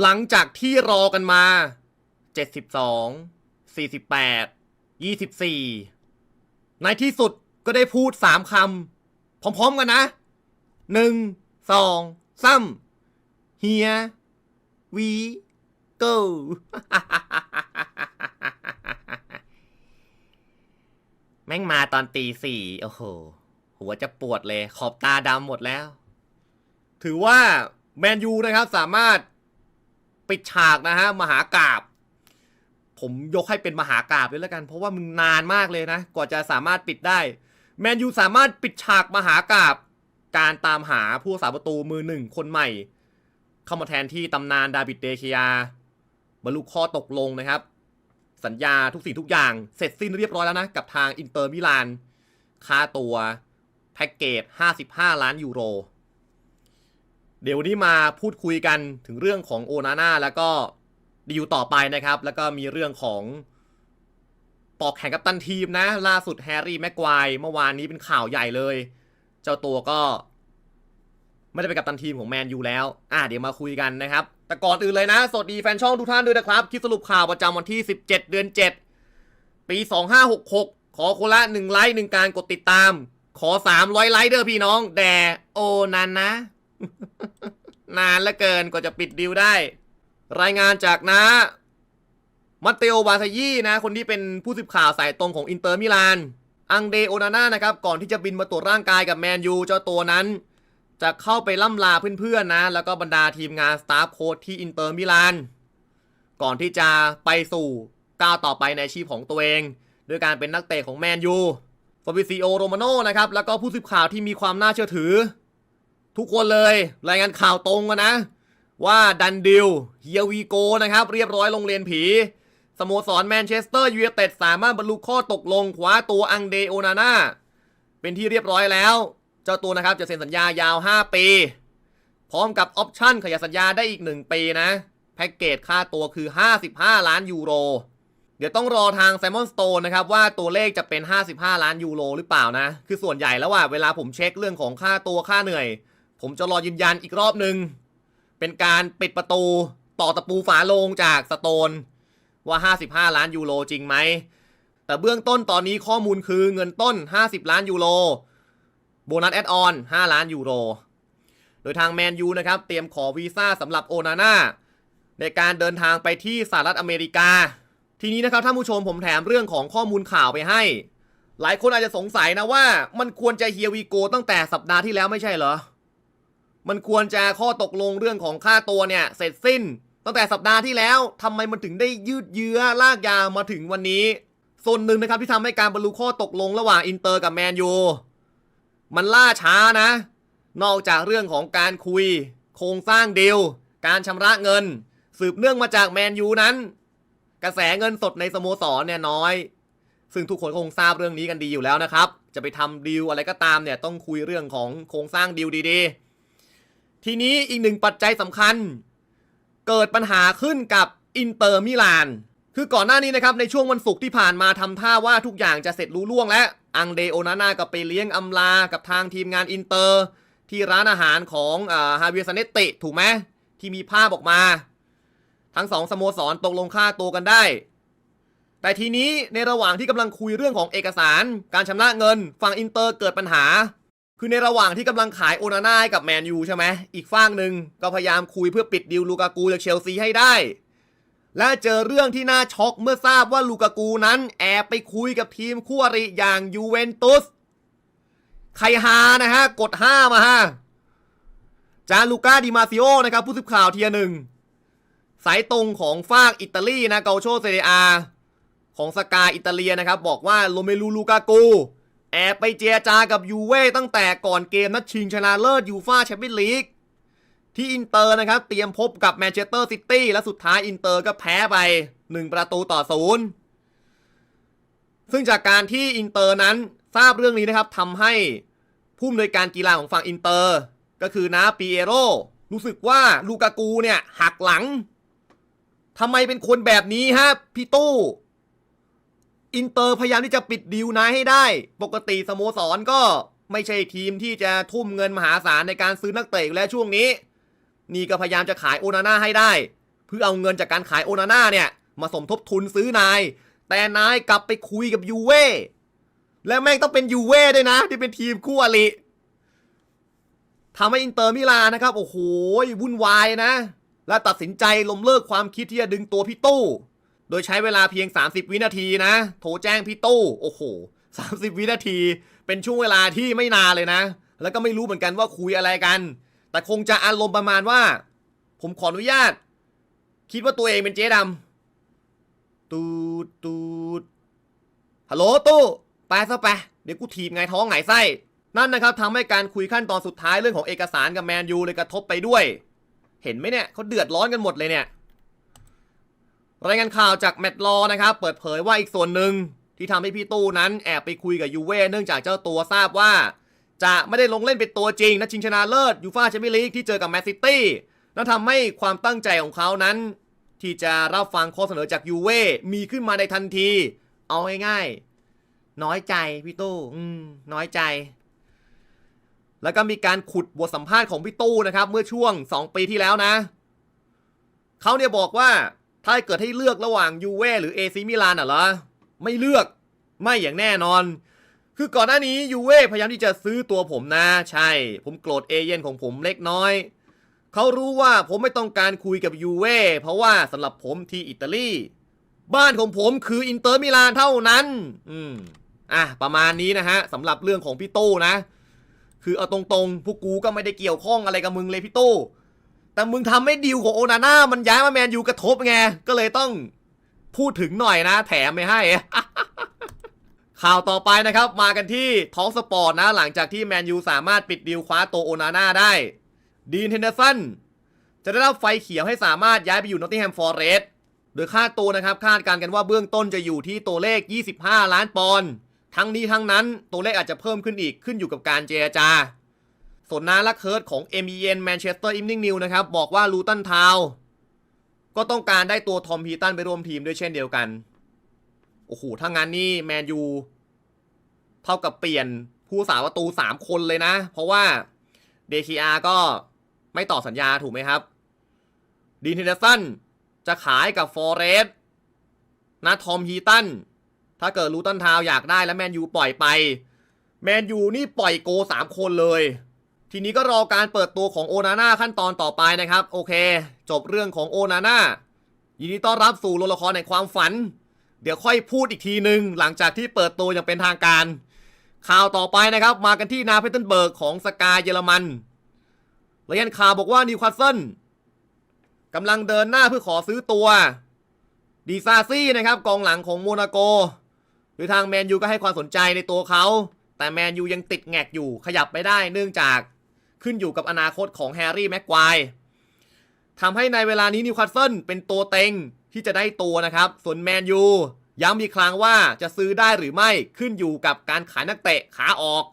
หลังจากที่รอกันมา 72 48 24 ในที่สุดก็ได้พูดสามคำพร้อมๆกันนะหนึ่งสองซ้ำ here we go แม่งมาตอนตีสี่โอ้โห หัวจะปวดเลย ขอบตาดำหมดแล้ว ถือว่าแมนยูนะครับสามารถ ปิดฉากนะฮะมหากราบ ผมยกให้เป็นมหากราบเลยแล้วกัน เพราะว่ามึงนานมากเลยนะ กว่าจะสามารถปิดได้แมนยูสามารถปิดฉากมหากราบ การตามหาผู้สาประตูมือหนึ่งคนใหม่ เข้ามาแทนที่ตำนานดาบิดเดเคียบรรลุข้อตกลงนะครับ สัญญาทุกสิ่งทุกอย่าง เสร็จสิ้นเรียบร้อยแล้วนะ กับทางอินเตอร์มิลาน ค่าตัวแพ็กเกจ 55 ล้านยูโร เดี๋ยววันนี้มาพูดคุยกันถึงเรื่องของโอนาน่าแล้วก็ดีลต่อไปนะครับ แล้วก็มีเรื่องของปอกแข่งกับตันทีมนะ ล่าสุดแฮร์รี่แม็กควายเมื่อวานนี้เป็นข่าวใหญ่เลย เจ้าตัวก็ ไม่ได้ไปกับตันทีมของแมนยูแล้ว อะเดี๋ยวมาคุยกันนะครับ แต่ก่อนอื่นเลยนะ สวัสดีแฟนช่องทุกท่านด้วยนะครับคลิปสรุปข่าวประจำวันที่ 17 เดือน 7 ปี 2566 ขอคนละ1ไลค์1การกดติดตาม ขอ 300 ไลค์เด้อพี่น้อง แด่โอนันนะ นานเหลือเกินกว่าจะปิดดิวได้ รายงานจากนะมัตเตโอบาซายี่นะ คนที่เป็นผู้สืบข่าวสายตรงของอินเตอร์มิลาน อังเดโอนาน่านะครับ ก่อนที่จะบินมาตรวจร่างกายกับแมนยูเจ้าตัวนั้น จะเข้าไปล่ำลาเพื่อนๆนะ แล้วก็บรรดาทีมงานสตาฟโค้ชที่อินเตอร์มิลาน ก่อนที่จะไปสู่ก้าวต่อไปในอาชีพของตัวเองด้วยการเป็นนักเตะของแมนยูฟาบิซิโอโรมาโนนะครับ แล้วก็ผู้สืบข่าวที่มีความน่าเชื่อถือ ทุกคนเลย รายงานข่าวตรงกันนะ ว่าดันดิลเฮียวีโกนะครับ เรียบร้อยโรงเรียนผี สโมสรแมนเชสเตอร์ยูไนเต็ดสามารถบรรลุข้อตกลงคว้าตัวอังเดโอนาน่าเป็นที่เรียบร้อยแล้ว เจ้าตัวนะครับจะเซ็นสัญญายาว 5 ปี พร้อมกับออปชั่นขยายสัญญาได้อีก 1 ปีนะ แพ็กเกจค่าตัวคือ 55 ล้านยูโร เดี๋ยวต้องรอทางไซมอนสโตนนะครับว่าตัวเลขจะเป็น 55 ล้านยูโรหรือเปล่านะ คือส่วนใหญ่แล้วว่าเวลาผมเช็คเรื่องของค่าตัวค่าเหนื่อย ผมจะรอยืนยันอีกรอบหนึ่งเป็นการปิดประตูต่อตะปูฝาโลงจากสโตนว่า 55 ล้านยูโรจริงไหม แต่เบื้องต้นตอนนี้ข้อมูลคือเงินต้น 50 ล้านยูโร โบนัสแอดออน 5 ล้านยูโร โดยทางแมนยูนะครับ เตรียมขอวีซ่าสำหรับโอนาน่าในการเดินทางไปที่สหรัฐอเมริกา ทีนี้นะครับท่านผู้ชมผมแถมเรื่องของข้อมูลข่าวไปให้ หลายคนอาจจะสงสัยนะว่ามันควรจะเฮียวีโกตั้งแต่สัปดาห์ที่แล้วไม่ใช่เหรอ มันควรจะข้อตกลงเรื่องของค่าตัวเนี่ย เสร็จสิ้น ตั้งแต่สัปดาห์ที่แล้วทำไมมันถึงได้ยืดเยื้อลากยาวมาถึงวันนี้ ส่วนหนึ่งนะครับที่ทำให้การบรรลุข้อตกลงระหว่างอินเตอร์กับแมนยูมันล่าช้านะ นอกจากเรื่องของการคุย โครงสร้างดีลการชำระเงิน สืบเนื่องมาจากแมนยูนั้น กระแสเงินสดในสโมสรเนี่ยน้อย ซึ่งทุกคนคงทราบเรื่องนี้กันดีอยู่แล้วนะครับ จะไปทำดีลอะไรก็ตามเนี่ยต้องคุยเรื่องของโครงสร้างดีลดีๆ ทีนี้อีกหนึ่งปัจจัยสำคัญ เกิดปัญหาขึ้นกับอินเตอร์มิลาน คือก่อนหน้านี้นะครับในช่วงวันศุกร์ที่ผ่านมาทำท่าว่าทุกอย่างจะเสร็จรู้ล่วงแล้วอังเดโอนาน่าก็ไปเลี้ยงอำลากับทางทีมงานอินเตอร์ ที่ร้านอาหารของฮาเวียซาเนตติถูกไหมที่มีภาพออกมา ทั้งสองสโมสรตกลงค่าตัวกันได้ แต่ทีนี้ในระหว่างที่กำลังคุยเรื่องของเอกสาร การชำระเงิน ฝั่งอินเตอร์เกิดปัญหา คือในระหว่างที่กำลังขายโอนาน่าให้กับแมนยูใช่ไหมอีกฝั่งหนึ่งก็พยายามคุยเพื่อปิดดิวลูกากูจากเชลซีให้ได้ และเจอเรื่องที่น่าช็อกเมื่อทราบว่าลูกากูนั้นแอบไปคุยกับทีมคู่อริอย่างยูเวนตุสใครฮานะฮะ กด 5 มาฮะจานลูก้าดิมาซิโอนะครับ ผู้สืบข่าวเทียหนึ่งสายตรงของฝากอิตาลีนะเกาโชเซเรียอาของสกาอิตาเลียนะครับ บอกว่าโรเมลูลูกากู แอบไปเจรจากับยูเว่ตั้งแต่ก่อนเกมนัดชิงชนะเลิศยูฟ่าแชมเปี้ยนลีกที่อินเตอร์นะครับ เตรียมพบกับแมนเชสเตอร์ซิตี้และสุดท้ายอินเตอร์ก็แพ้ไป 1 ประตูต่อศูนย์ซึ่งจากการที่อินเตอร์นั้นทราบเรื่องนี้นะครับทำให้ผู้อำนวยการกีฬาของฝั่งอินเตอร์ ก็คือนาปีเอโรรู้สึกว่าลูกากูเนี่ยหักหลังทำไมเป็นคนแบบนี้ฮะพี่ตู้ อินเตอร์พยายามที่จะปิดดีลนายให้ได้ ปกติสโมสรก็ไม่ใช่ทีมที่จะทุ่มเงินมหาศาลในการซื้อนักเตะแล้วช่วงนี้ นี่ก็พยายามจะขายโอนาน่าให้ได้ เพื่อเอาเงินจากการขายโอนาน่าเนี่ย มาสมทบทุนซื้อนาย แต่นายกลับไปคุยกับยูเว่และแม่งต้องเป็นยูเว่ด้วยนะ ที่เป็นทีมคู่อริทำให้อินเตอร์มิลานนะครับ โอ้โหวุ่นวายนะ และตัดสินใจล้มเลิกความคิดที่จะดึงตัวพี่ตู้ โดยใช้เวลาเพียง 30 วินาทีนะ โทรแจ้งพี่ตู้ โอ้โห 30 วินาที เป็นช่วงเวลาที่ไม่นานเลยนะ แล้วก็ไม่รู้เหมือนกันว่าคุยอะไรกัน แต่คงจะอารมณ์ประมาณว่า ผมขออนุญาต คิดว่าตัวเองเป็นเจ๊ดำตูดตูดฮัลโหลตู้ไปซะไป เดี๋ยวกูถีบไงท้องไงไส้ นั่นนะครับทำให้การคุยขั้นตอนสุดท้ายเรื่องของเอกสารกับแมนยูเลยกระทบไปด้วย เห็นไหมเนี่ยเขาเดือดร้อนกันหมดเลยเนี่ย รายงานข่าวจากแมตต์ลอนะครับ เปิดเผยว่าอีกส่วนหนึ่งที่ทำให้พี่ตู้นั้นแอบไปคุยกับยูเว่เนื่องจากเจ้าตัวทราบว่า จะไม่ได้ลงเล่นเป็นตัวจริงนัดชิงชนะเลิศยูฟ่าแชมเปี้ยนลีกที่เจอกับแมนซิตี้นั่นทำให้ความตั้งใจของเขานั้น ที่จะรับฟังข้อเสนอจากยูเว่มีขึ้นมาในทันที เอาง่ายๆน้อยใจพี่ตู้น้อยใจ แล้วก็มีการขุดบทสัมภาษณ์ของพี่ตู้นะครับ เมื่อช่วง 2 ปีที่แล้วนะเขาเนี่ยบอกว่า ถ้าเกิดให้เลือกระหว่างยูเว่หรือเอซิมิลานอะเหรอ ไม่เลือก ไม่อย่างแน่นอน คือก่อนหน้านี้ยูเว่พยายามที่จะซื้อตัวผมนะ ใช่ ผมโกรธเอเย่นของผมเล็กน้อย เขารู้ว่าผมไม่ต้องการคุยกับยูเว่เพราะว่าสำหรับผมที่อิตาลีบ้านของผมคืออินเตอร์มิลานเท่านั้น อืม อะ ประมาณนี้นะฮะสำหรับเรื่องของพี่ตู้นะ คือเอาตรงๆ พวกกูก็ไม่ได้เกี่ยวข้องอะไรกับมึงเลยพี่ตู้ แต่มึงทำให้ดีลของโอนาน่ามันย้ายมาแมนยูกระทบไง ก็เลยต้องพูดถึงหน่อยนะ แถมไม่ให้ ข่าวต่อไปนะครับ มากันที่ท้องสปอร์ตนะ หลังจากที่แมนยูสามารถปิดดีลคว้าตัวโอนาน่าได้ ดีนเทนเดอร์สันจะได้รับไฟเขียวให้สามารถย้ายไปอยู่นอตติงแฮมฟอร์เรสต์โดยค่าตัวนะครับคาดการณ์กันว่าเบื้องต้นจะอยู่ที่ตัวเลข 25 ล้านปอนด์ทั้งนี้ทั้งนั้นตัวเลขอาจจะเพิ่มขึ้นอีกขึ้นอยู่กับการเจรจา สนนาลักเคิร์ดของ MEN Manchester Evening News นะครับ บอกว่าลูตันทาวก็ต้องการได้ตัวทอมฮีตันไปร่วมทีมด้วยเช่นเดียวกัน โอ้โห ถ้างั้นนี่แมนยูเท่ากับเปลี่ยนผู้สาประตู 3 คนเลยนะ เพราะว่าเดคีอาก็ไม่ต่อสัญญาถูกไหมครับ ดีนเทนเดสันจะขายกับฟอร์เรสนะทอมฮีตัน ถ้าเกิดลูตันทาวอยากได้แล้วแมนยูปล่อยไป แมนยูนี่ปล่อยโกสามคนเลย ทีนี้ก็รอการเปิดตัวของโอนาน่าขั้นตอนต่อไปนะครับ โอเค จบเรื่องของโอนาน่ายินดีต้อนรับสู่โรงละครในความฝัน เดี๋ยวค่อยพูดอีกทีหนึ่งหลังจากที่เปิดตัวอย่างเป็นทางการ ข่าวต่อไปนะครับ มากันที่นาเพเทนเบิร์กของสกายเยอรมันรายงานข่าวบอกว่านิวคาสเซิลกำลังเดินหน้าเพื่อขอซื้อตัวดีซาซี่นะครับกองหลังของโมนาโกโดยทางแมนยูก็ให้ความสนใจในตัวเขา แต่แมนยูยังติดแงกอยู่ขยับไม่ได้เนื่องจาก ขึ้นอยู่กับอนาคตของแฮร์รี่แม็กควายทำให้ในเวลานี้นิวคาสเซิลเป็นตัวเต็งที่จะได้ตัวนะครับ ส่วนแมนยูย้ำอีกครั้งว่าจะซื้อได้หรือไม่ขึ้นอยู่กับการขายนักเตะขาออก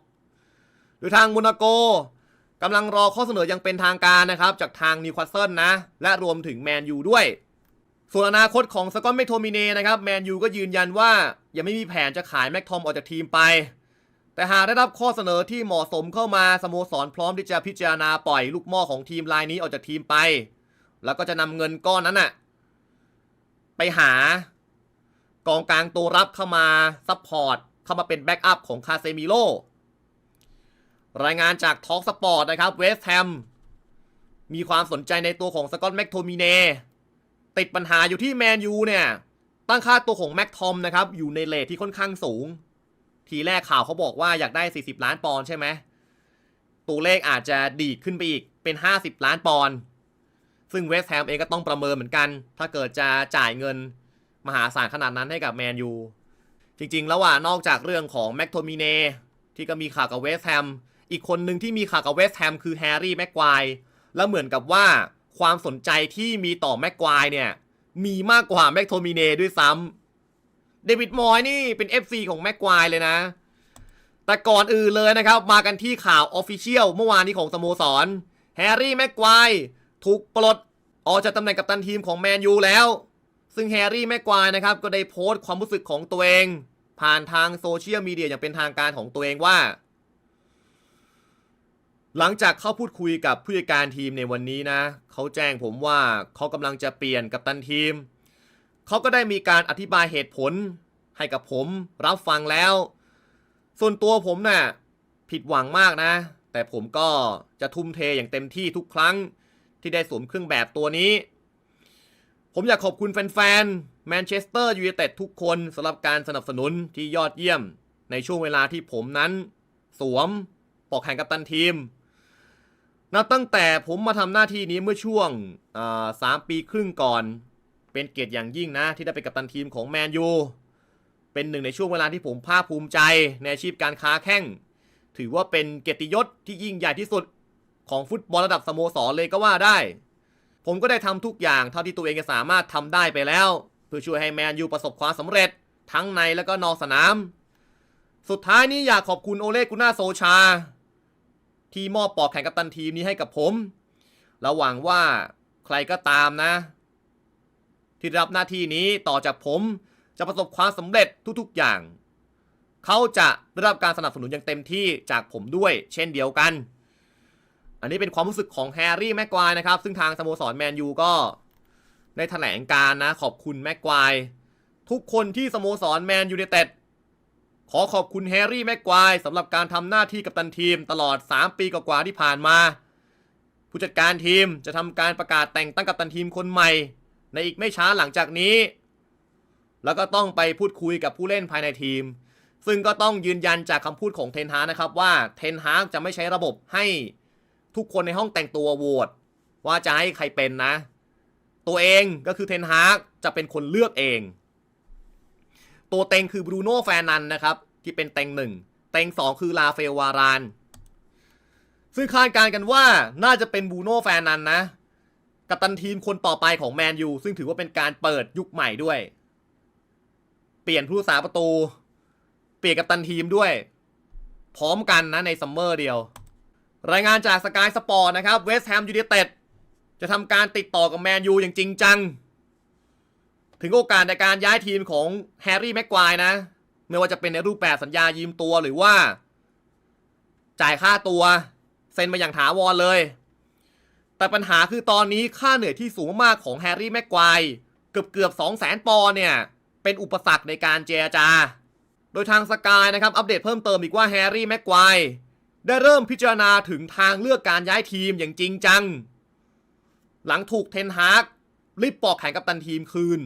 โดยทางโมนาโกกำลังรอข้อเสนออยังเป็นทางการนะครับ จากทางนิวคาสเซิลนะ และรวมถึงแมนยูด้วย ส่วนอนาคตของสกอตแมโทมิเน่นะครับแมนยูก็ยืนยันว่ายังไม่มีแผนจะขายแม็กทอมออกจากทีมไป แต่หากได้รับข้อเสนอที่เหมาะสมเข้ามาสโมสรพร้อมที่จะพิจารณาปล่อยลูกหม่อของทีมรายนี้ออกจากทีมไป แล้วก็จะนำเงินก้อนนั้นน่ะไปหากองกลางตัวรับเข้ามาซัพพอร์ตเข้ามาเป็นแบ็กอัพของคาเซมิโลรายงานจากท็อ l k สปอร์ตนะครับเวสต์แฮมมีความสนใจในตัวของสกอตแม็กโทมิเน่ติดปัญหาอยู่ที่แมนยูเนี่ย ตั้งค่าตัวของแม็กทอมนะครับ อยู่ในเลทที่ค่อนข้างสูง ทีแรกข่าวเขาบอกว่าอยากได้ 40 ล้านปอนด์ใช่ไหมตัวเลขอาจจะดีดขึ้นไปอีกเป็น 50 ล้านปอนด์ซึ่งเวสต์แฮมเองก็ต้องประเมินเหมือนกัน ถ้าเกิดจะจ่ายเงินมหาศาลขนาดนั้นให้กับแมนยูจริงๆ แล้วว่านอกจากเรื่องของแม็กโทมิเน่ที่ก็มีข่าวกับเวสต์แฮมอีกคนหนึ่งที่มีข่าวกับเวสต์แฮมคือแฮร์รี่แม็กควายแล้วเหมือนกับว่าความสนใจที่มีต่อแม็กควายเนี่ยมีมากกว่าแม็กโทมิเน่ด้วยซ้ำ เดวิดมอยนี่เป็น FC ของแม็กควายเลยนะ แต่ก่อนอื่นเลยนะครับ มากันที่ข่าวออฟฟิเชียลเมื่อวานนี้ของสโมสรแฮร์รี่แม็กควายถูกปลดออกจากตำแหน่งกัปตันทีมของแมนยูแล้ว ซึ่งแฮร์รี่แม็กควายนะครับก็ได้โพสต์ความรู้สึกของตัวเอง ผ่านทางโซเชียลมีเดียอย่างเป็นทางการของตัวเองว่า หลังจากเข้าพูดคุยกับผู้จัดการทีมในวันนี้นะ เขาแจ้งผมว่าเขากำลังจะเปลี่ยนกัปตันทีม เขาก็ได้มีการอธิบายเหตุผล ให้กับผมรับฟังแล้ว ส่วนตัวผมน่ะผิดหวังมากนะ แต่ผมก็จะทุ่มเทอย่างเต็มที่ทุกครั้งที่ได้สวมเครื่องแบบตัวนี้ ผมอยากขอบคุณแฟนๆแมนเชสเตอร์ยูไนเต็ดทุกคนสำหรับการสนับสนุนที่ยอดเยี่ยม ในช่วงเวลาที่ผมนั้น สวมปอกแขนกัปตันทีมนับตั้งแต่ผมมาทำหน้าที่นี้เมื่อช่วงสามปีครึ่งก่อน เป็นเกียรติอย่างยิ่งนะ ที่ได้เป็นกัปตันทีมของแมนยูเป็นหนึ่งในช่วงเวลาที่ผมภาคภูมิใจในอาชีพการค้าแข่ง ถือว่าเป็นเกียรติยศที่ยิ่งใหญ่ที่สุดของฟุตบอลระดับสโมสรเลยก็ว่าได้ ผมก็ได้ทำทุกอย่างเท่าที่ตัวเองจะสามารถทำได้ไปแล้ว เพื่อช่วยให้แมนยูประสบความสำเร็จทั้งในและก็นอกสนาม สุดท้ายนี้อยากขอบคุณโอเลกุน่าโซชา ที่มอบปอกแขนกัปตันทีมนี้ให้กับผมและหวังว่าใครก็ตามนะ ที่รับหน้าที่นี้ต่อจากผมจะประสบความสำเร็จทุกๆอย่าง เขาจะได้รับการสนับสนุนอย่างเต็มที่จากผมด้วย เช่นเดียวกัน อันนี้เป็นความรู้สึกของแฮร์รี่แม็กควายนะครับ ซึ่งทางสโมสรแมนยูก็ได้แถลงการนะ ขอบคุณแม็กควายทุกคนที่สโมสรแมนยูไนเต็ดขอขอบคุณแฮร์รี่แม็กควายสำหรับการทำหน้าที่กัปตันทีมตลอด 3 ปีกว่าที่ผ่านมา ผู้จัดการทีมจะทำการประกาศแต่งตั้งกัปตันทีมคนใหม่ ในอีกไม่ช้าหลังจากนี้ แล้วก็ต้องไปพูดคุยกับผู้เล่นภายในทีม ซึ่งก็ต้องยืนยันจากคำพูดของเทนฮากนะครับว่าเทนฮากจะไม่ใช้ระบบให้ทุกคนในห้องแต่งตัวโหวตว่าจะให้ใครเป็นนะ ตัวเองก็คือเทนฮากจะเป็นคนเลือกเอง ตัวเต็งคือบรูโน่แฟนันนะครับ ที่เป็นเต็งหนึ่งเต็งสองคือลาเฟลวารานซึ่งคาดการณ์กันว่าน่าจะเป็นบรูโน่แฟนันนะ กัปตันทีมคนต่อไปของแมนยูซึ่งถือว่าเป็นการเปิดยุคใหม่ด้วย เปลี่ยนผู้รักษาประตู เปลี่ยนกัปตันทีมด้วย พร้อมกันนะในซัมเมอร์เดียว รายงานจากสกายสปอร์ตนะครับเวสต์แฮมยูไนเต็ดจะทำการติดต่อกับแมนยูอย่างจริงจัง ถึงโอกาสในการย้ายทีมของแฮร์รี่แม็กควายนะ ไม่ว่าจะเป็นในรูปแบบสัญญายืมตัวหรือว่า จ่ายค่าตัว เซ็นมาอย่างถาวรเลย แต่ปัญหาคือตอนนี้ค่าเหนื่อยที่สูงมากของแฮร์รี่แม็กควายเกือบเกือบ2 0 0 0 0 0 ปอนเนี่ย เป็นอุปสรรคในการเจรจา โดยทางสกายนะครับ อัปเดตเพิ่มเติมอีกว่าแฮร์รี่แม็กควายได้เริ่มพิจารณาถึงทางเลือกการย้ายทีมอย่างจริงจัง หลังถูกเทนฮากรีบปอกแขนกับตันทีมคืน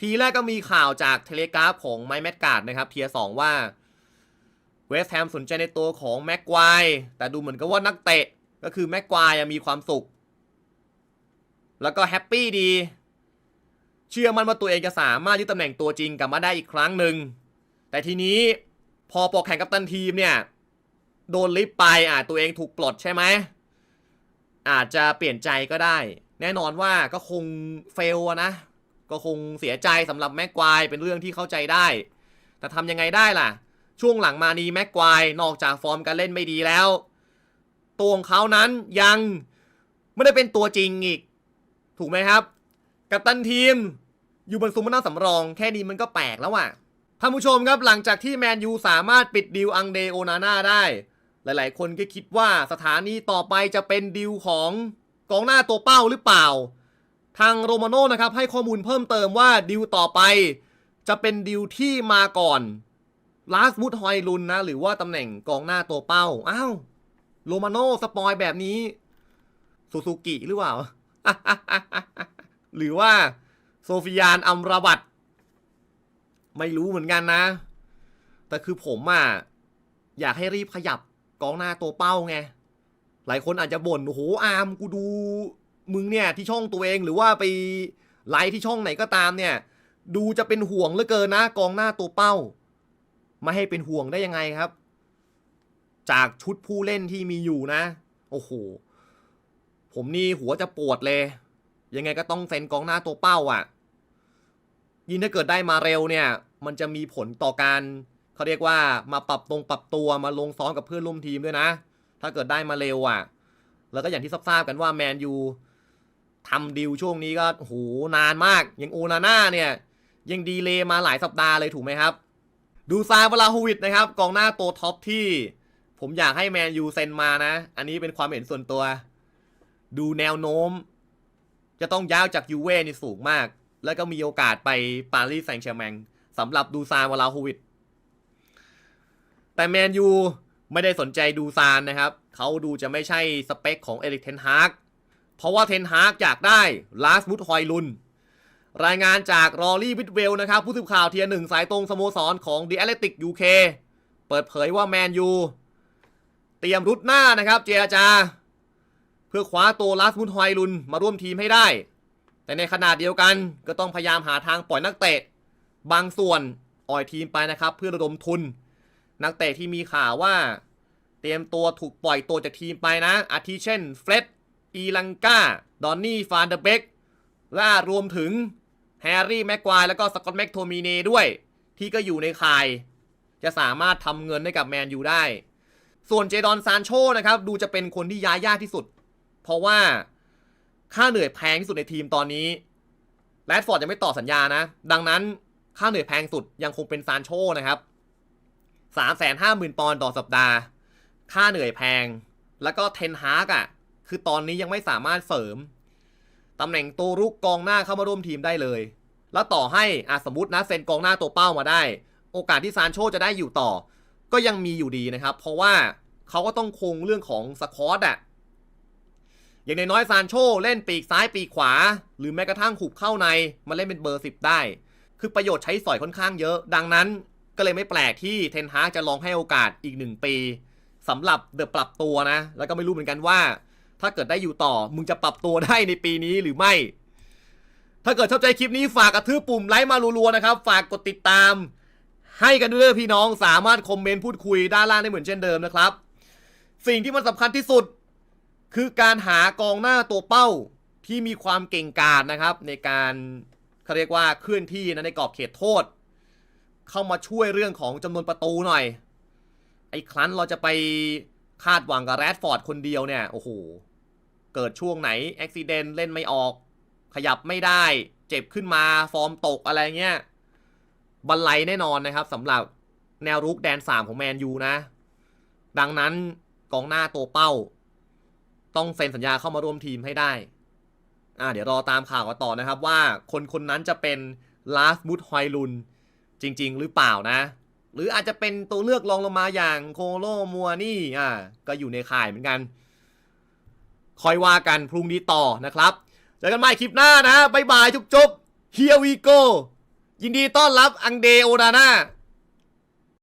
ทีแรกก็มีข่าวจากเทเลกราฟของไมค์แมตการ์ดนะครับเทียสองว่าเวสต์แฮมสนใจในตัวของแม็กควายแต่ดูเหมือนกับว่านักเตะ ก็คือแม็กควายมีความสุข แล้วก็แฮปปี้ดี เชื่อมั่นว่าตัวเองจะสามารถยึดตำแหน่งตัวจริงกลับมาได้อีกครั้งหนึ่ง แต่ทีนี้พอปอกแข่งกับตันทีมเนี่ย โดนลิฟไปอะตัวเองถูกปลดใช่ไหม อาจจะเปลี่ยนใจก็ได้ แน่นอนว่าก็คงเฟลนะ ก็คงเสียใจสำหรับแม็กควายเป็นเรื่องที่เข้าใจได้ แต่ทำยังไงได้ล่ะ ช่วงหลังมานี้แม็กควายนอกจากฟอร์มการเล่นไม่ดีแล้ว ตัวของเขานั้นยังไม่ได้เป็นตัวจริงอีก ถูกไหมครับ กัปตันทีม อยู่บนซุ้มมานั่งสำรอง แค่นี้มันก็แปลกแล้วอะท่านผู้ชมครับหลังจากที่แมนยูสามารถปิดดิวอังเดโอนาน่าได้ หลายๆ คนก็คิดว่าสถานีต่อไปจะเป็นดิวของกองหน้าตัวเป้าหรือเปล่า ทางโรมาโน่นะครับให้ข้อมูลเพิ่มเติมว่าดิวต่อไป จะเป็นดิวที่มาก่อนลาสมุดฮอยลุนนะ หรือว่าตำแหน่งกองหน้าตัวเป้า อ้าว โรมาโน่สปอยแบบนี้ซูซูกิหรือเปล่า หรือว่าโซฟิยานอัมราบัตไม่รู้เหมือนกันนะ แต่คือผมอะอยากให้รีบขยับกองหน้าตัวเป้าไง หลายคนอาจจะบ่น โอ้โห อาร์มกูดู มึงเนี่ยที่ช่องตัวเองหรือว่าไปไลฟ์ที่ช่องไหนก็ตามเนี่ย ดูจะเป็นห่วงเหลือเกินนะ กองหน้าตัวเป้า ไม่ให้เป็นห่วงได้ยังไงครับ จากชุดผู้เล่นที่มีอยู่นะ โอ้โห ผมนี่หัวจะปวดเลย ยังไงก็ต้องเซ็นกองหน้าตัวเป้าอะ ยิ่งถ้าเกิดได้มาเร็วเนี่ย มันจะมีผลต่อการเขาเรียกว่ามาปรับตรงปรับตัวมาลงซ้อมกับเพื่อนร่วมทีมด้วยนะ ถ้าเกิดได้มาเร็วอะ แล้วก็อย่างที่ทราบกันว่าแมนยูทำดิวช่วงนี้ก็โหนานมาก อย่างโอนาน่าเนี่ย ยังดีเลย์มาหลายสัปดาห์เลยถูกไหมครับ ดูซายวลาฮูวิดนะครับ กองหน้าตัวท็อปที่ ผมอยากให้แมนยูเซ็นมานะ อันนี้เป็นความเห็นส่วนตัว ดูแนวโน้ม จะต้องย้ายจากยูเว่นี่สูงมาก แล้วก็มีโอกาสไปปารีสแซงต์แชร์แมงสำหรับดูซานวาลาโฮวิด แต่แมนยูไม่ได้สนใจดูซานนะครับ เขาดูจะไม่ใช่สเปคของเอริกเทนฮากเพราะว่าเทนฮากอยากได้ลาสมุดฮอยลุน รายงานจากรอรี่วิทเวลนะครับ ผู้สื่อข่าวเทียร์หนึ่งสายตรงสโมสรของ The Athletic UK เปิดเผยว่าแมนยู ตรียมรุดหน้านะครับ เจรจา เพื่อคว้าตัวลาสมุดฮอยลุนมาร่วมทีมให้ได้ แต่ในขณะเดียวกันก็ต้องพยายามหาทางปล่อยนักเตะ บางส่วนอ่อยทีมไปนะครับ เพื่อระดมทุน นักเตะที่มีข่าวว่า เตรียมตัวถูกปล่อยตัวจากทีมไปนะ อาทิเช่นเฟร็ดอีลังกาดอนนี่ฟานเดเบกและรวมถึงแฮร์รี่แม็กควายแล้วก็สกอตแม็กโทมิเนด้วย ที่ก็อยู่ในข่าย จะสามารถทำเงินให้กับแมนยูได้ ส่วนเจดอนซานโชนะครับดูจะเป็นคนที่ย้ายยากที่สุด เพราะว่าค่าเหนื่อยแพงที่สุดในทีมตอนนี้แรดฟอร์ดยังไม่ต่อสัญญานะ ดังนั้นค่าเหนื่อยแพงสุดยังคงเป็นซานโชนะครับสามแสนห้าหมื่นปอนด์ต่อสัปดาห์ ค่าเหนื่อยแพง แล้วก็เทนฮากอะ คือตอนนี้ยังไม่สามารถเสริมตำแหน่งตัวรุกกองหน้าเข้ามาร่วมทีมได้เลย แล้วต่อให้อะสมมตินะเซ็นกองหน้าตัวเป้ามาได้ โอกาสที่ซานโชจะได้อยู่ต่อ ก็ยังมีอยู่ดีนะครับ เพราะว่าเขาก็ต้องคงเรื่องของสคอตอะอย่างน้อยซานโชเล่นปีกซ้ายปีกขวา หรือแม้กระทั่งหุบเข้าในมาเล่นเป็นเบอร์ 10 ได้ คือประโยชน์ใช้สอยค่อนข้างเยอะ ดังนั้นก็เลยไม่แปลกที่เทนฮากจะลองให้โอกาสอีกหนึ่งปีสำหรับเดอะปรับตัวนะ แล้วก็ไม่รู้เหมือนกันว่า ถ้าเกิดได้อยู่ต่อมึงจะปรับตัวได้ในปีนี้หรือไม่ ถ้าเกิดชอบใจคลิปนี้ฝากกระทืบปุ่มไลค์มารัวๆนะครับ ฝากกดติดตาม ให้กันด้วยพี่น้องสามารถคอมเมนต์พูดคุยด้านล่างได้เหมือนเช่นเดิมนะครับ สิ่งที่มันสำคัญที่สุด คือการหากองหน้าตัวเป้าที่มีความเก่งกาจนะครับ ในการเขาเรียกว่าเคลื่อนที่นะในกรอบเขตโทษ เข้ามาช่วยเรื่องของจำนวนประตูหน่อย ไอ้ครั้นเราจะไปคาดหวังกับแรดฟอร์ดคนเดียวเนี่ย โอ้โห เกิดช่วงไหนอุบิเหตุเล่นไม่ออก ขยับไม่ได้ เจ็บขึ้นมาฟอร์มตกอะไรเงี้ย บันไลแน่นอนนะครับสำหรับแนวรุกแดน 3 ของแมนยูนะ ดังนั้นกองหน้าตัวเป้า ต้องเซ็นสัญญาเข้ามาร่วมทีมให้ได้อ่าเดี๋ยวรอตามข่าวกันต่อนะครับว่าคนคนนั้นจะเป็นลาสมุดฮอยลุนจริง ๆ หรือเปล่านะ หรืออาจจะเป็นตัวเลือกรองลงมาอย่างโคโลมัวนี่อ่าก็อยู่ในข่ายเหมือนกัน คอยว่ากันพรุ่งนี้ต่อนะครับ เจอกันใหม่คลิปหน้านะบ๊ายบายจุ๊บๆ Here we go ยินดีต้อนรับอังเดโอดาน่า